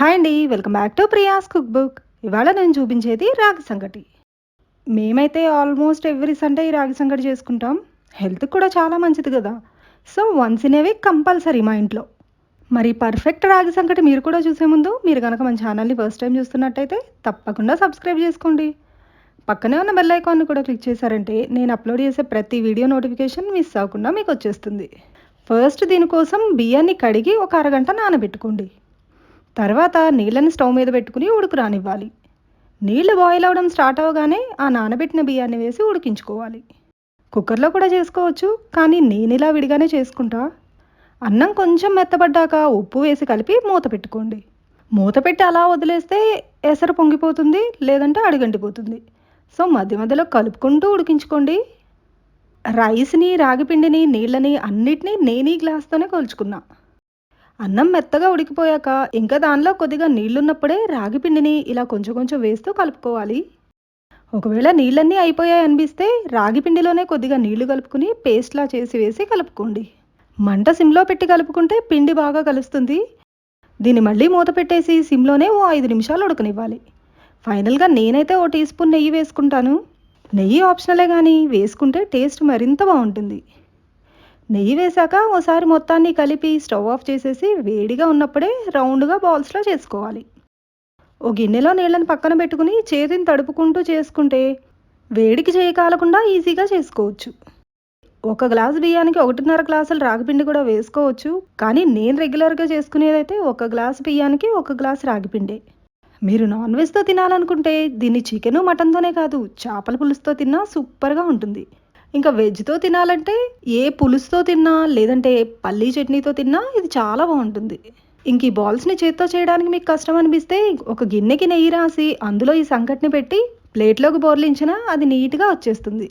Hi అండి welcome back to Priya's cook book ఇవాళ నేను చూపించేది రాగి సంగటి. మేమైతే ఆల్మోస్ట్ ఎవ్రీ సండే ఈ రాగి సంగటి చేసుకుంటాం. హెల్త్ కూడా చాలా మంచిది కదా. So once in a week compulsory మా ఇంట్లో. మరి పర్ఫెక్ట్ రాగి సంగటి మీరు కూడా చూసే ముందు మీరు కనుక మన ఛానల్ని ఫస్ట్ టైం చూస్తున్నట్టయితే తప్పకుండా సబ్స్క్రైబ్ చేసుకోండి. పక్కనే ఉన్న బెల్ ఐకాన్ని కూడా క్లిక్ చేశారంటే నేను అప్లోడ్ చేసే ప్రతి వీడియో నోటిఫికేషన్ మిస్ అవ్వకుండా మీకు వచ్చేస్తుంది. ఫస్ట్ దీనికోసం బియ్యాన్ని కడిగి ఒక అరగంట నానబెట్టుకోండి. తర్వాత నీళ్ళని స్టవ్ మీద పెట్టుకుని ఉడుకు రానివ్వాలి. నీళ్ళు బాయిల్ అవ్వడం స్టార్ట్ అవ్వగానే ఆ నానబెట్టిన బియ్యాన్ని వేసి ఉడికించుకోవాలి. కుక్కర్లో కూడా చేసుకోవచ్చు కానీ నేను ఇలా విడిగానే చేసుకుంటా. అన్నం కొంచెం మెత్తబడ్డాక ఉప్పు వేసి కలిపి మూత పెట్టుకోండి. మూత పెట్టి అలా వదిలేస్తే ఎసరు పొంగిపోతుంది లేదంటే అడుగంటిపోతుంది. సో మధ్య మధ్యలో కలుపుకుంటూ ఉడికించుకోండి. రైస్ని రాగిపిండిని నీళ్ళని అన్నిటినీ నేను ఈ గ్లాస్తోనే కొలుచుకున్నా. అన్నం మెత్తగా ఉడికిపోయాక ఇంకా దానిలో కొద్దిగా నీళ్ళున్నప్పుడే రాగిపిండిని ఇలా కొంచెం కొంచెం వేస్తూ కలుపుకోవాలి. ఒకవేళ నీళ్ళన్నీ అయిపోయాయి అనిపిస్తే రాగిపిండిలోనే కొద్దిగా నీళ్ళు కలుపుకుని పేస్ట్లా చేసి వేసి కలుపుకోండి. మంట సిమ్లో పెట్టి కలుపుకుంటే పిండి బాగా కలుస్తుంది. దీన్ని మళ్ళీ మూత పెట్టేసి సిమ్లోనే ఓ ఐదు నిమిషాలు ఉడకనివ్వాలి. ఫైనల్గా నేనైతే ఓ టీ స్పూన్ నెయ్యి వేసుకుంటాను. నెయ్యి ఆప్షనలే కానీ వేసుకుంటే టేస్ట్ మరింత బాగుంటుంది. నెయ్యి వేశాక ఓసారి మొత్తాన్ని కలిపి స్టవ్ ఆఫ్ చేసేసి వేడిగా ఉన్నప్పుడే రౌండ్గా బాల్స్లో చేసుకోవాలి. ఓ గిన్నెలో నీళ్ళని పక్కన పెట్టుకుని చేతిని తడుపుకుంటూ చేసుకుంటే వేడికి చేయకాలకుండా ఈజీగా చేసుకోవచ్చు. ఒక గ్లాసు బియ్యానికి ఒకటిన్నర గ్లాసులు రాగిపిండి కూడా వేసుకోవచ్చు. కానీ నేను రెగ్యులర్గా చేసుకునేదైతే ఒక గ్లాసు బియ్యానికి ఒక గ్లాసు రాగిపిండే. మీరు నాన్ వెజ్తో తినాలనుకుంటే దీన్ని చికెను మటన్తోనే కాదు చేపల పులుసుతో తిన్నా సూపర్గా ఉంటుంది. ఇంకా వెజ్తో తినాలంటే ఏ పులుసుతో తిన్నా లేదంటే పల్లీ చట్నీతో తిన్నా ఇది చాలా బాగుంటుంది. ఇంక ఈ బాల్స్ని చేత్తో చేయడానికి మీకు కష్టం అనిపిస్తే ఒక గిన్నెకి నెయ్యి రాసి అందులో ఈ సంకటిని పెట్టి ప్లేట్లోకి బోర్లించినా అది నీట్గా వచ్చేస్తుంది.